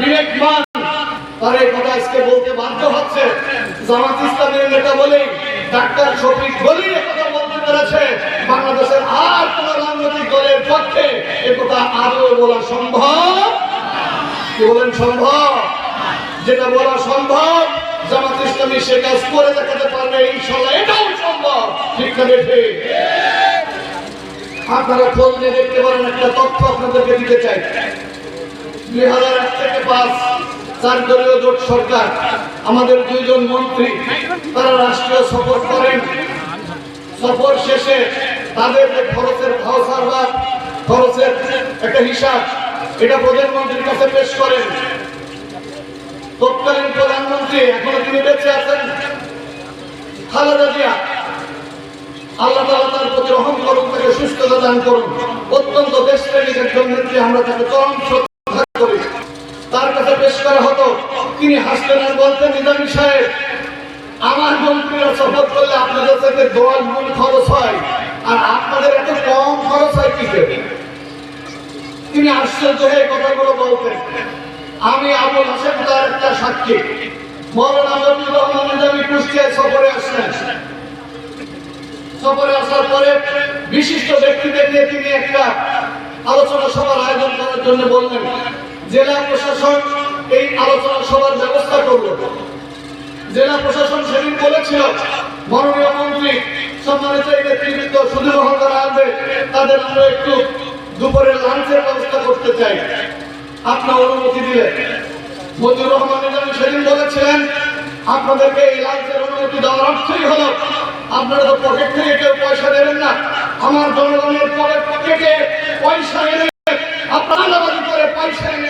বিবেকমান তার এই কথা আজকে বলতে বাধ্য হচ্ছে। জামাত ইসলামের নেতা বলেই ডাক্তার শফিক বলি কথা বলতে পেরেছে। বাংলাদেশের আর কোন রাজনৈতিক দলের পক্ষে একথা আরও বলা সম্ভব? কি বলেন সম্ভব? যেটা বলা সম্ভব, জামাত ইসলামী সে কাজ করে দেখাতে পারবে, ইনশাল্লাহ এটাও সম্ভব। ঠিক না বেঠে? আপনারা খোঁজ নিয়ে দেখতে পারেন একটা তথ্য আপনাদেরকে দিতে চাই। দুই হাজার এক পাঁচ চার দলীয় জোট সরকার, আমাদের দুইজন মন্ত্রী, তারা রাষ্ট্রীয় সফর করেন। সফর শেষে তাদের যে খরচের ভাউচার বা খরচের একটা হিসাব, এটা প্রধানমন্ত্রীর কাছে পেশ করেন। তৎকালীন প্রধানমন্ত্রী, এখনও তিনি বেঁচে আছেন। খালেদা জিয়া, আল্লাহ তাআলা তার প্রতি রহম করুন, তাকে সুস্থতা দান করুন। অত্যন্ত দেশপ্রেমিক একজন নেত্রী, আমরা তাকে চরম তার কাছে পেশ করা হতো তিনি হাসতেন আর বলতেন, নিজামী সাহেব, আমার মন্ত্রীরা সফর করলে আপনাদের থেকে দশ গুণ খরচ হয়, আর আপনাদের এত কম খরচ হয় কি? তিনি আশ্চর্য হয়ে কথাগুলো বলতেন, আমি আবুল হাসেন তার একটা সাক্ষী মৌলানা নবীর রহমান সফরে আসলেন, সফরে আসার পরে বিশিষ্ট ব্যক্তিদের নিয়ে তিনি একটা আলোচনা সভার আয়োজন করার জন্য বললেন জেলা প্রশাসন এই আলোচনা সভার ব্যবস্থা করল। জেলা প্রশাসন সেদিন বলেছিল, মাননীয় মন্ত্রী, সম্মানিত এই নেতৃবৃন্দ সুদূর মহঙ্গার আসবে, তাদের আমরা একটু দুপুরে লাঞ্চের ব্যবস্থা করতে চাই। আপনার অনুমতি দিলে। মজিবুর রহমান নিজামী সেদিন বলেছিলেন, আপনাদেরকে এই লাঞ্চের অনুমতি দেওয়ার অর্থই হলো, আপনারা তো পকেট থেকে কেউ পয়সা দেবেন না, আমার জনগণের পরে পকেটে পয়সা এনে, আপনারা করে পয়সা এনে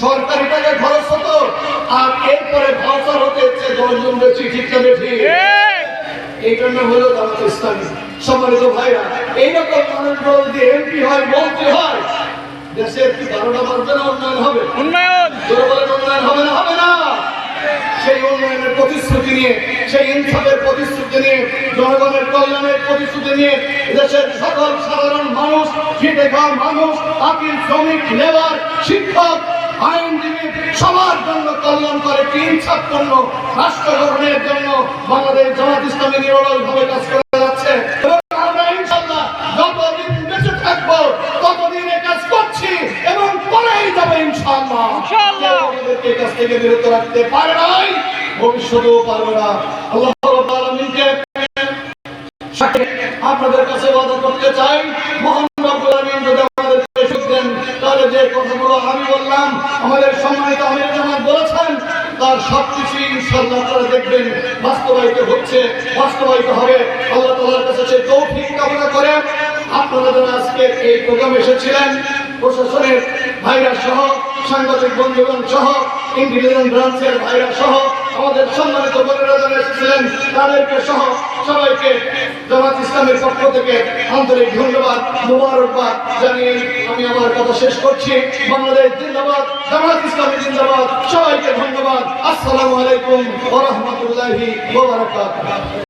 সরকারি টাকা খরচ হতো আর এরপরে ভাষার হতে হচ্ছে দশজন বেশি ঠিক না বেশি এই জন্য হলো জামাত ইসলামী। সম্মানিত ভাইরা এইরকম মানুষগুলো যদি এমপি হয় মন্ত্রী হয় দেশের কি না উন্নয়ন হবে। উন্নয়ন। হবে না হবে না। সেই উন্নয়নের প্রতিশ্রুতি নিয়ে সেই ইনসাফের প্রতিশ্রুতি নিয়ে জনগণের কল্যাণের প্রতিশ্রুতি নিয়ে দেশের সকল সাধারণ মানুষ খেটে খাওয়া মানুষ আকিল শ্রমিক লেবার শিক্ষক আইনজীবী সবার জন্য কল্যাণ করে ইনসাফপূর্ণ রাষ্ট্র গঠনের জন্য বাংলাদেশ জামাত ইসলামী কাজ করে যাচ্ছে। এবং আমরা ইনশাল্লাহ যতদিন বেঁচে থাকব ততদিন কাজ করছি এবং করেই যাব ইনশাল্লাহ ইনশাআল্লাহ। কেউ আমাদেরকে এই কাছ থেকে বিরত রাখতে পারে নাই ভবিষ্যতেও পারবে না। আল্লাহ আমি বললাম, আমাদের আমির বলেছেন, তার দেখবেন, বাস্তবায়িত হচ্ছে, বাস্তবায়িত আপনারা আজকে এই এসেছিলেন, প্রশাসনের ভাইরা সহ, সাংবাদিক বন্ধুগণ সহ ইন্ডিভিজুয়াল ব্রাঞ্চের ভাইরা সহ আমাদের সম্মানিত বোনেরা এসেছিলেন, তাদেরকে সহ সবাইকে জামাত ইসলামের পক্ষ থেকে আন্তরিক ধন্যবাদ, মুবারকবাদ জানিয়ে আমি আমার কথা শেষ করছি। বাংলাদেশ জিন্দাবাদ, জামাত ইসলামী জিন্দাবাদ, সবাইকে ধন্যবাদ। আসসালামু আলাইকুম ওরহমতুল্লাহি বারাকাতুহু।